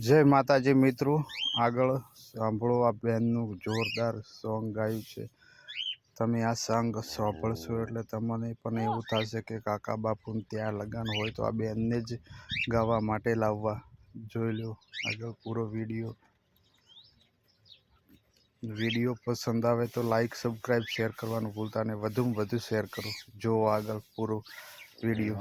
જય માતાજી મિત્રો. આગળ સાંભળો આ બેનનું જોરદાર સોંગ ગાયું છે. તમે આ સોંગ સાંભળશો એટલે તમને પણ એવું થશે કે કાકા બાપુને ત્યાં લગ્ન હોય તો આ બેનને જ ગાવા માટે લાવવા. જોઈ લો આગળ પૂરો વીડિયો. વીડિયો પસંદ આવે તો લાઈક, સબસ્ક્રાઈબ, શેર કરવાનું ભૂલતા અને વધુમાં વધુ શેર કરો. જો આગળ પૂરો વીડિયો.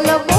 la voz.